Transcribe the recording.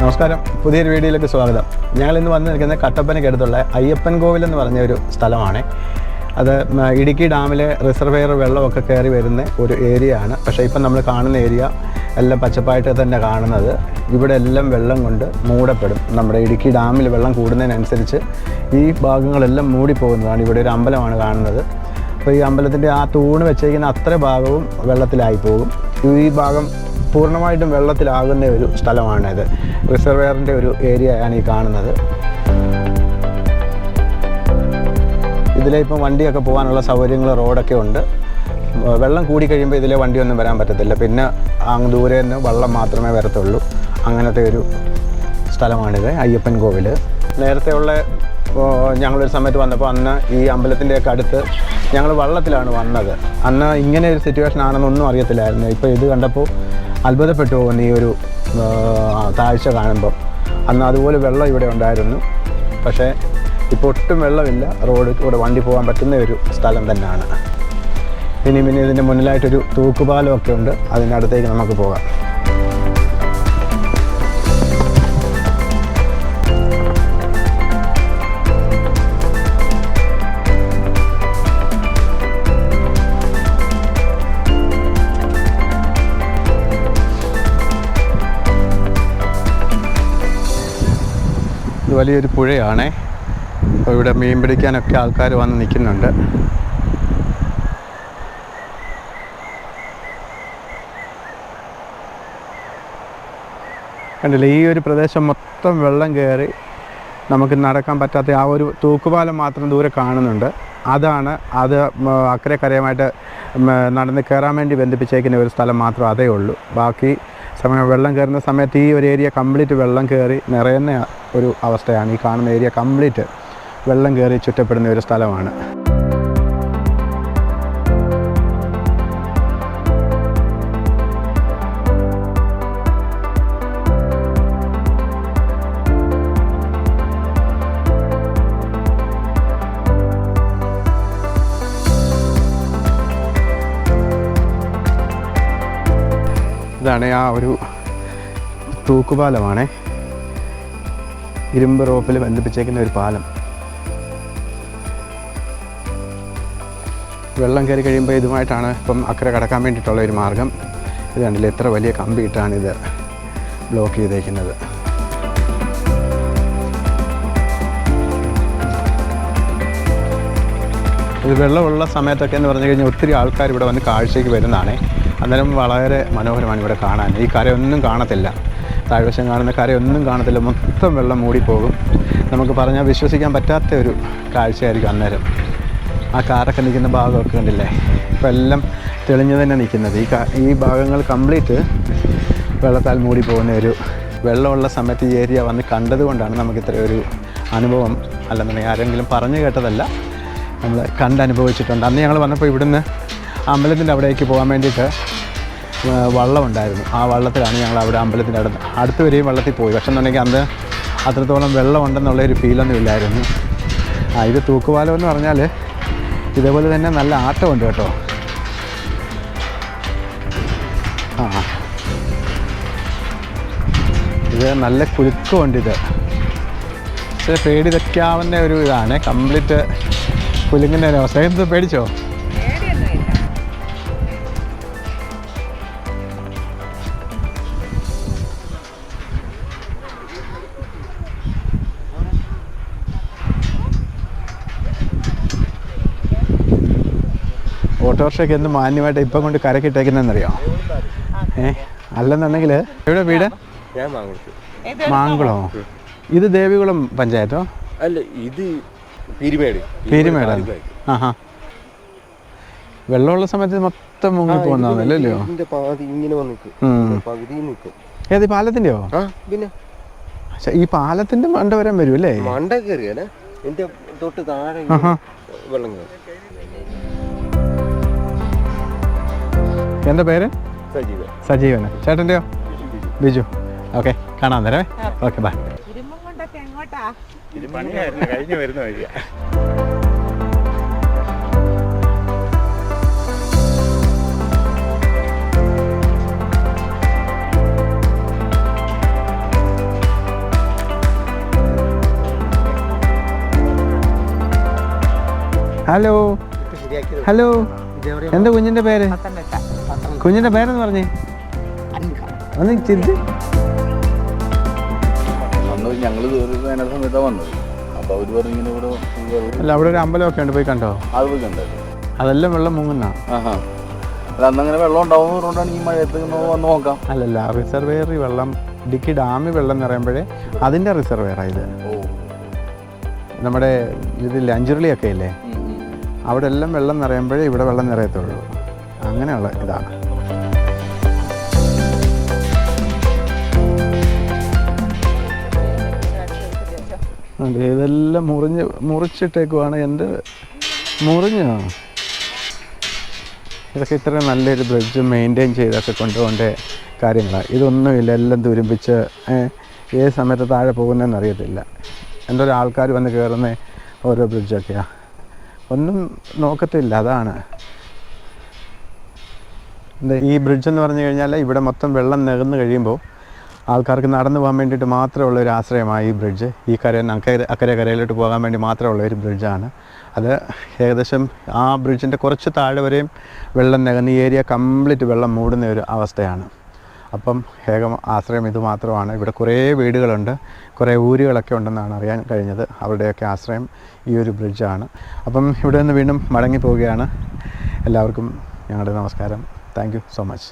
നമസ്കാരം. പുതിയൊരു വീഡിയോയിലേക്ക് സ്വാഗതം. ഞങ്ങൾ ഇന്ന് വന്ന് നിൽക്കുന്നത് കട്ടപ്പനയ്ക്കടുത്തുള്ള അയ്യപ്പൻ കോവിൽ എന്ന് പറഞ്ഞ ഒരു സ്ഥലമാണ്. അത് ഇടുക്കി ഡാമിലെ റിസർവെയർ വെള്ളമൊക്കെ കയറി വരുന്ന ഒരു ഏരിയ ആണ്. പക്ഷേ ഇപ്പം നമ്മൾ കാണുന്ന ഏരിയ എല്ലാം പച്ചപ്പായിട്ട് തന്നെ കാണുന്നത്. ഇവിടെ എല്ലാം വെള്ളം കൊണ്ട് മൂടപ്പെടും. നമ്മുടെ ഇടുക്കി ഡാമിൽ വെള്ളം കൂടുന്നതിനനുസരിച്ച് ഈ ഭാഗങ്ങളെല്ലാം മൂടിപ്പോകുന്നതാണ്. ഇവിടെ ഒരു അമ്പലമാണ് കാണുന്നത്. അപ്പോൾ ഈ അമ്പലത്തിന്റെ ആ തൂണ് വെച്ചേക്കുന്ന അത്ര ഭാഗവും വെള്ളത്തിലായി പോകും. ഈ ഭാഗം പൂർണമായിട്ടും വെള്ളത്തിലാകുന്ന ഒരു സ്ഥലമാണിത്. റിസർവെയറിന്റെ ഒരു ഏരിയയാണ് ഈ കാണുന്നത്. ഇതിലെ ഇപ്പം വണ്ടിയൊക്കെ പോകാനുള്ള സൗകര്യങ്ങൾ റോഡൊക്കെ ഉണ്ട്. വെള്ളം കൂടി കഴിയുമ്പോൾ ഇതിലെ വണ്ടിയൊന്നും വരാൻ പറ്റത്തില്ല. പിന്നെ അങ്ങ് ദൂരെ നിന്ന് വെള്ളം മാത്രമേ വരത്തുള്ളൂ. അങ്ങനത്തെ ഒരു സ്ഥലമാണിത് അയ്യപ്പൻ കോവിൽ നേരത്തെയുള്ള ഞങ്ങളൊരു സമയത്ത് വന്നപ്പോൾ അന്ന് ഈ അമ്പലത്തിന്റെയൊക്കെ അടുത്ത് ഞങ്ങൾ വള്ളത്തിലാണ് വന്നത്. അന്ന് ഇങ്ങനെ ഒരു സിറ്റുവേഷൻ ആണെന്നൊന്നും അറിയത്തില്ലായിരുന്നു. ഇപ്പോൾ ഇത് കണ്ടപ്പോൾ അത്ഭുതപ്പെട്ടു പോകുന്നു ഈ ഒരു താഴ്ച കാണുമ്പോൾ അന്ന് അതുപോലെ വെള്ളം ഇവിടെ ഉണ്ടായിരുന്നു. പക്ഷേ ഇപ്പോൾ ഒട്ടും വെള്ളമില്ല. റോഡ് കൂടെ വണ്ടി പോകാൻ പറ്റുന്ന ഒരു സ്ഥലം തന്നെയാണ്. ഇനി പിന്നെ ഇതിന്റെ മുന്നിലായിട്ടൊരു തൂക്കുപാലമൊക്കെ ഉണ്ട്. അതിന്റെ അടുത്തേക്ക് നമുക്ക് പോകാം. വലിയൊരു പുഴയാണ്. അപ്പോൾ ഇവിടെ മീൻ പിടിക്കാനൊക്കെ ആൾക്കാർ വന്ന് നിൽക്കുന്നുണ്ട്. കണ്ടില്ലേ ഈ ഒരു പ്രദേശം മൊത്തം വെള്ളം കയറി നമുക്ക് നടക്കാൻ പറ്റാത്ത ആ ഒരു തൂക്കുപാലം മാത്രം ദൂരെ കാണുന്നുണ്ട്. അതാണ് അത് അക്കരെ കരയുമായിട്ട് നടന്ന് കയറാൻ വേണ്ടി ബന്ധിപ്പിച്ചേക്കുന്ന ഒരു സ്ഥലം മാത്രം അതേ ഉള്ളൂ. ബാക്കി സമയം വെള്ളം കയറുന്ന സമയത്ത് ഈ ഒരു ഏരിയ കംപ്ലീറ്റ് വെള്ളം കയറി നിറയുന്ന ഒരു അവസ്ഥയാണ് ഈ കാണുന്ന ഏരിയ കംപ്ലീറ്റ് വെള്ളം കയറി ചുറ്റപ്പെടുന്ന ഒരു സ്ഥലമാണ്. ഇതാണ് ആ ഒരു തൂക്കുപാലമാണ്. ഇരുമ്പ് റോപ്പിൽ ബന്ധിപ്പിച്ചേക്കുന്ന ഒരു പാലം. വെള്ളം കയറി കഴിയുമ്പോൾ ഇതുമായിട്ടാണ് ഇപ്പം അക്കരെ കടക്കാൻ വേണ്ടിയിട്ടുള്ള ഒരു മാർഗം. ഇത് എത്ര വലിയ ഇത് ബ്ലോക്ക് ചെയ്തേക്കുന്നത്. ഇത് വെള്ളമുള്ള സമയത്തൊക്കെ എന്ന് പറഞ്ഞു കഴിഞ്ഞാൽ ഒത്തിരി ആൾക്കാർ ഇവിടെ വന്ന് കാഴ്ചയ്ക്ക് വരുന്നതാണ്. അന്നേരം വളരെ മനോഹരമാണ് ഇവിടെ കാണാൻ. ഈ കരയൊന്നും കാണത്തില്ല. താഴ്വശം കാണുന്ന കരയൊന്നും കാണത്തില്ല. മൊത്തം വെള്ളം മൂടിപ്പോകും. നമുക്ക് പറഞ്ഞാൽ വിശ്വസിക്കാൻ പറ്റാത്ത ഒരു കാഴ്ചയായിരിക്കും അന്നേരം. ആ കാറൊക്കെ നിൽക്കുന്ന ഭാഗമൊക്കെ കണ്ടില്ലേ? ഇപ്പം എല്ലാം തെളിഞ്ഞു തന്നെ നിൽക്കുന്നത്. ഈ ഈ ഭാഗങ്ങൾ കംപ്ലീറ്റ് വെള്ളത്താൽ മൂടി പോകുന്ന ഒരു വെള്ളമുള്ള സമയത്ത് ഈ ഏരിയ വന്ന് കണ്ടതുകൊണ്ടാണ് നമുക്ക് ഇത്ര ഒരു അനുഭവം അല്ലെന്നുണ്ടെങ്കിൽ ആരെങ്കിലും പറഞ്ഞു കേട്ടതല്ല. നമ്മൾ കണ്ടനുഭവിച്ചിട്ടുണ്ട്. അന്ന് ഞങ്ങൾ വന്നപ്പോൾ ഇവിടുന്ന് അമ്പലത്തിന്റെ അവിടേക്ക് പോകാൻ വേണ്ടിയിട്ട് വള്ളം വള്ളമുണ്ടായിരുന്നു. ആ വള്ളത്തിലാണ് ഞങ്ങൾ അവിടെ അമ്പലത്തിന്റെ അടുത്ത് അടുത്ത് വരെയും വള്ളത്തിൽ പോയി. പക്ഷെ എന്നുണ്ടെങ്കിൽ അന്ന് അത്രത്തോളം വെള്ളം ഉണ്ടെന്നുള്ളൊരു ഫീലൊന്നും ഇല്ലായിരുന്നു. ആ ഇത് തൂക്കുപാലം എന്ന് പറഞ്ഞാൽ ഇതേപോലെ തന്നെ നല്ല ആട്ടമുണ്ട് കേട്ടോ. ആ. ഇത് നല്ല കുലുക്കമുണ്ട് ഇത്. പക്ഷേ പേടി തെറ്റാവുന്ന ഒരു ഇതാണ്. കംപ്ലീറ്റ് കുലുങ്ങിന്റെ ഒരു അവസ്ഥ. എന്ത് പേടിച്ചോ? ഓട്ടോറിക്ഷയ്ക്ക് എന്ത് മാന്യമായിട്ട് ഇപ്പം കൊണ്ട് കരക്കിട്ടേക്കുന്നതെന്നറിയോ? ഏ അല്ലെന്നുണ്ടെങ്കിൽ എവിടെ വീട്? മാങ്കുളമോ ഇത് ദേവികുളം പഞ്ചായത്തോ? അല്ല ഇത് പീരിമേട്. ആ ആഹാ. വെള്ളമുള്ള സമയത്ത് മൊത്തം മുങ്ങി. നിൽക്കും ഏത് പാലത്തിന്റെയോ? പിന്നെ. ഈ പാലത്തിന്റെ മണ്ട വരാൻ വരും അല്ലേ? മണ്ട കയറിയാലേ? എന്റെ തൊട്ട് താഴെ വെള്ളം കയറി. എന്താ പേര്? സജീവന സജീവന് ചേട്ടന്റെയോ ബിജു. ഓക്കെ കാണാൻ തരാമേ ഓക്കെ ബൈ കഴിഞ്ഞു വരുന്ന വഴിയാ. ഹലോ ഹലോ എന്താ കുഞ്ഞിന്റെ പേര്? കുഞ്ഞിന്റെ പേരെന്ന് പറഞ്ഞേ? ഒന്ന് ഞങ്ങൾ സമയത്താണ് വന്നത്. അപ്പോൾ അവർ പറഞ്ഞു ഇവിടെ അല്ല അവിടെ ഒരു അമ്പലമൊക്കെ ഉണ്ട് പോയി കണ്ടോ? അത് പോയി കണ്ടായിരുന്നു അതെല്ലാം വെള്ളം മുങ്ങുന്ന. ആഹാ. അല്ല അന്നങ്ങനെ വെള്ളം ഉണ്ടാവും പറഞ്ഞുകൊണ്ടാണ് ഈ മഴയത്ത് വന്ന് നോക്കാം. അല്ലല്ല റിസർവേറി വെള്ളം ഇടുക്കി ഡാമിൽ വെള്ളം നിറയുമ്പോഴേ അതിന്റെ ഓ. നമ്മുടെ ഇതിൽ അഞ്ചുരുളിയൊക്കെ ഇല്ലേ. അവിടെ എല്ലാം വെള്ളം നിറയുമ്പോഴേ ഇവിടെ വെള്ളം നിറയത്തുള്ളൂ. അങ്ങനെയുള്ള ഇതാണ് അതെ ഇതെല്ലാം മുറിഞ്ഞ് മുറിച്ചിട്ടേക്കുവാണ് എന്റെ മുറിഞ്ഞോ? ഇതൊക്കെ ഇത്ര നല്ലൊരു ബ്രിഡ്ജ് മെയിന്റെയിൻ ചെയ്തൊക്കെ കൊണ്ടുപോകേണ്ട കാര്യങ്ങളാണ് ഇതൊന്നുമില്ല എല്ലാം തുരുമ്പിച്ച് ഏത് സമയത്ത് താഴെ പോകുന്നതെന്ന് അറിയത്തില്ല. എന്റെ ഒരു ആൾക്കാർ വന്ന് കയറുന്ന ഓരോ ബ്രിഡ്ജൊക്കെയാണ് ഒന്നും നോക്കത്തില്ല അതാണ്. ഈ ബ്രിഡ്ജ് എന്ന് പറഞ്ഞു കഴിഞ്ഞാൽ ഇവിടെ മൊത്തം വെള്ളം നികന്ന് കഴിയുമ്പോൾ ആൾക്കാർക്ക് നടന്നു പോകാൻ വേണ്ടിയിട്ട് മാത്രമുള്ള ഒരു ആശ്രയമാണ് ഈ ബ്രിഡ്ജ് ഈ കര അക്കര അക്കരെ കരയിലോട്ട് പോകാൻ വേണ്ടി മാത്രമുള്ള ഒരു ബ്രിഡ്ജാണ് അത് ഏകദേശം ആ ബ്രിഡ്ജിന്റെ കുറച്ച് താഴെ വരെയും വെള്ളം നികന്ന് ഈ ഏരിയ കംപ്ലീറ്റ് വെള്ളം മൂടുന്ന ഒരു അവസ്ഥയാണ്. അപ്പം ഏക ആശ്രയം ഇത് മാത്രമാണ്. ഇവിടെ കുറേ വീടുകളുണ്ട്. കുറേ ഊരുകളൊക്കെ ഉണ്ടെന്നാണ് അറിയാൻ കഴിഞ്ഞത്. അവരുടെയൊക്കെ ആശ്രയം ഈ ഒരു ബ്രിഡ്ജാണ് അപ്പം ഇവിടെ നിന്ന് വീണ്ടും മടങ്ങി പോവുകയാണ്. എല്ലാവർക്കും ഞങ്ങളുടെ നമസ്കാരം. Thank you so much